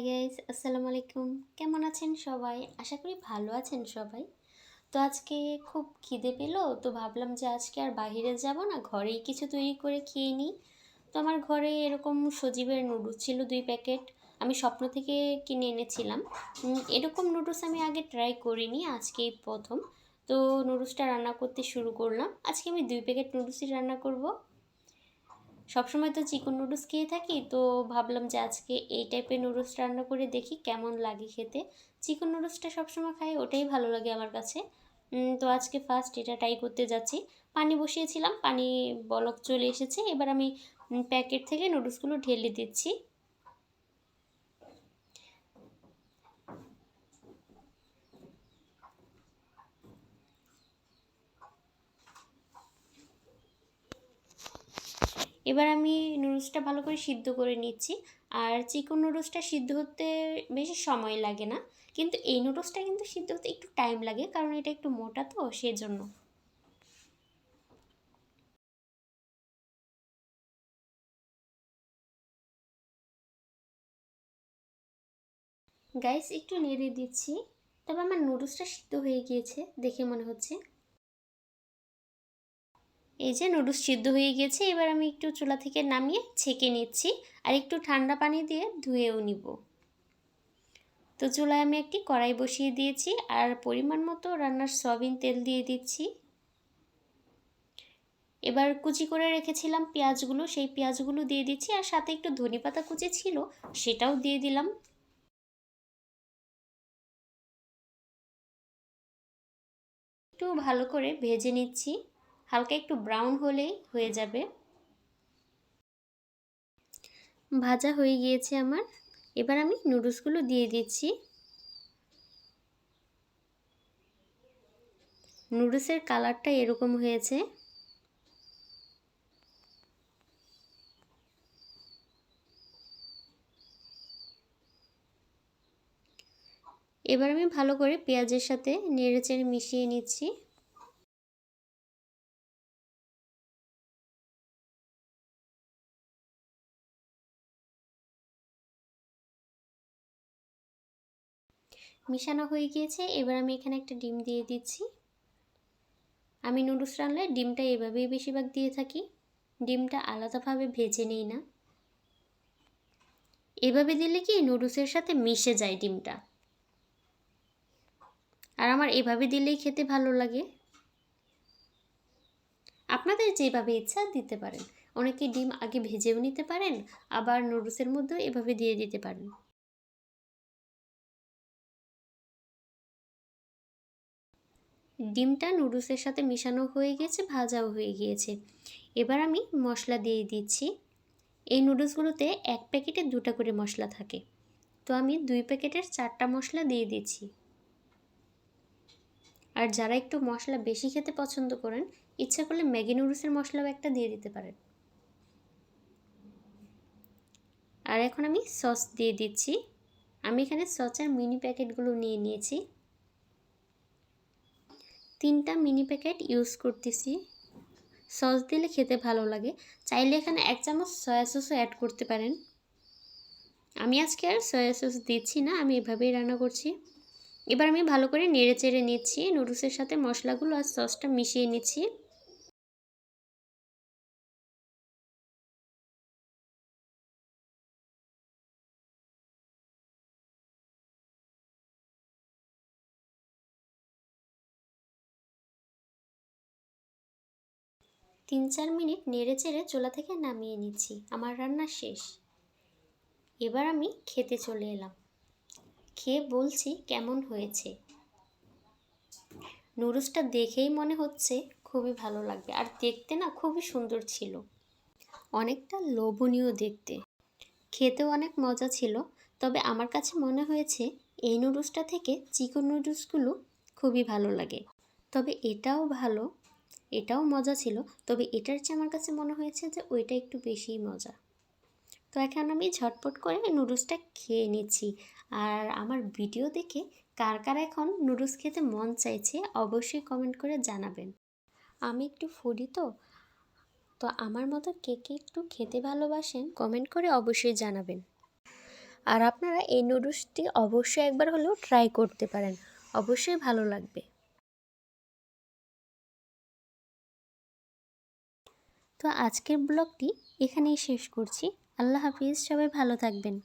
Hi guys আসসালামু আলাইকুম। কেমন আছেন সবাই? আশা করি ভালো আছেন সবাই। তো আজকে খুব খিদে পেল, তো ভাবলাম যে আজকে আর বাইরে যাব না, ঘরেই কিছু তৈরি করে খেয়ে নিই। তো আমার ঘরে এরকম সজীবের নুডলস ছিল দুই প্যাকেট, আমি স্বপ্ন থেকে কিনে এনেছিলাম। এরকম নুডলস আমি আগে ট্রাই করিনি, আজকেই প্রথম। তো নুডলসটা রান্না করতে শুরু করলাম। আজকে আমি দুই প্যাকেট নুডলসই রান্না করব। সবসময় তো চিকন নুডলস খেয়ে থাকি, তো ভাবলাম যে আজকে এই টাইপের নুডলস রান্না করে দেখি কেমন লাগে খেতে। চিকন নুডলসটা সবসময় খাই, ওটাই ভালো লাগে আমার কাছে। তো আজকে ফার্স্ট এটা ট্রাই করতে যাচ্ছি। পানি বসিয়েছিলাম, পানি বলক চলে এসেছে, এবার আমি প্যাকেট থেকে নুডলসগুলো ঢেলে দিচ্ছি। এবার আমি নুডলসটা ভালো করে সিদ্ধ করে নিচ্ছি। আর চিকেন নুডলসটা সিদ্ধ হতে বেশি সময় লাগে না। কিন্তু এই নুডলসটা কিন্তু সিদ্ধ হতে একটু টাইম লাগে, কারণ এটা একটু মোটা তো, সেজন্য। গাইস একটু নেড়ে দিচ্ছি। তবে আমার নুডলসটা সিদ্ধ হয়ে গিয়েছে, দেখে মনে হচ্ছে। এই যে নুডলস সিদ্ধ হয়ে গেছে, এবার আমি একটু চুলা থেকে নামিয়ে ছেঁকে নিচ্ছি আর একটু ঠান্ডা পানি দিয়ে ধুয়েও নিব। তো চুলায় আমি একটি কড়াই বসিয়ে দিয়েছি আর পরিমাণ মতো রান্নার সয়াবিন তেল দিয়ে দিচ্ছি। এবার কুচি করে রেখেছিলাম পেঁয়াজগুলো, সেই পেঁয়াজগুলো দিয়ে দিচ্ছি আর সাথে একটু ধনে পাতা কুচি ছিল সেটাও দিয়ে দিলাম। একটু ভালো করে ভেজে নিচ্ছি। হালকা একটু ব্রাউন হলেই হয়ে যাবে। ভাজা হয়ে গিয়েছে আমার। এবার আমি নুডলসগুলো দিয়ে দিচ্ছি। নুডলসের কালারটা এরকম হয়েছে। এবার আমি ভালো করে পেঁয়াজের সাথে নেড়ে চেড়ে মিশিয়ে নিচ্ছি। মিশানো হয়ে গিয়েছে। এবার আমি এখানে একটা ডিম দিয়ে দিচ্ছি। আমি নুডলস রান্নায় ডিমটা এভাবেই বেশিরভাগ দিয়ে থাকি। ডিমটা আলাদাভাবে ভেজে নেই না। এভাবে দিলে কি নুডলসের সাথে মিশে যায় ডিমটা। আর আমার এভাবে দিলেই খেতে ভালো লাগে। আপনাদের যেভাবে ইচ্ছা দিতে পারেন। অনেকে ডিম আগে ভেজেও নিতে পারেন, আবার নুডলসের মধ্যেও এভাবে দিয়ে দিতে পারেন। ডিমটা নুডলসের সাথে মিশানো হয়ে গেছে, ভাজাও হয়ে গিয়েছে। এবার আমি মশলা দিয়ে দিচ্ছি। এই নুডলসগুলোতে এক প্যাকেটে দুটা করে মশলা থাকে। তো আমি দুই প্যাকেটের চারটা মশলা দিয়ে দিচ্ছি। আর যারা একটু মশলা বেশি খেতে পছন্দ করেন, ইচ্ছা করলে ম্যাগি নুডলসের মশলাও একটা দিয়ে দিতে পারেন। আর এখন আমি সস দিয়ে দিচ্ছি। আমি এখানে সসের মিনি প্যাকেটগুলো নিয়ে নিয়েছি। তিনটা মিনি প্যাকেট ইউজ করতেছি। সস দিলে খেতে ভালো লাগে। চাইলে এখানে এক চামচ সয়া সসও অ্যাড করতে পারেন। আমি আজকে আর সয়া সস দিচ্ছি না, আমি এভাবেই রান্না করছি। এবার আমি ভালো করে নেড়ে চেড়ে নিচ্ছি, নুডলসের সাথে মশলাগুলো আর সসটা মিশিয়ে নিচ্ছি। তিন চার মিনিট নেড়ে চেড়ে চুলা থেকে নামিয়ে নিচ্ছি। আমার রান্না শেষ। এবার আমি খেতে চলে এলাম। খেয়ে বলছি কেমন হয়েছে। নুডলসটা দেখেই মনে হচ্ছে খুবই ভালো লাগবে। আর দেখতে না খুবই সুন্দর ছিল। অনেকটা লোভনীয় দেখতে। খেতেও অনেক মজা ছিল। তবে আমার কাছে মনে হয়েছে এই নুডলসটা থেকে চিকেন নুডলসগুলো খুবই ভালো লাগে। তবে এটাও ভালো এটাও মজা ছিল। তবে এটার চেয়ে আমার কাছে মনে হয়েছে যে ওইটা একটু বেশিই মজা। তো এখন আমি ঝটপট করে নুডলসটা খেয়ে নিচ্ছি। আর আমার ভিডিও দেখে কার কার এখন নুডলস খেতে মন চাইছে অবশ্যই কমেন্ট করে জানাবেন। আমি একটু ফুডি তো। তো আমার মতো কে কে একটু খেতে ভালোবাসেন কমেন্ট করে অবশ্যই জানাবেন। আর আপনারা এই নুডলসটি অবশ্যই একবার হলেও ট্রাই করতে পারেন। অবশ্যই ভালো লাগবে। তো আজকের ব্লগটি এখানেই শেষ করছি। আল্লাহ হাফিজ সবাই ভালো থাকবেন।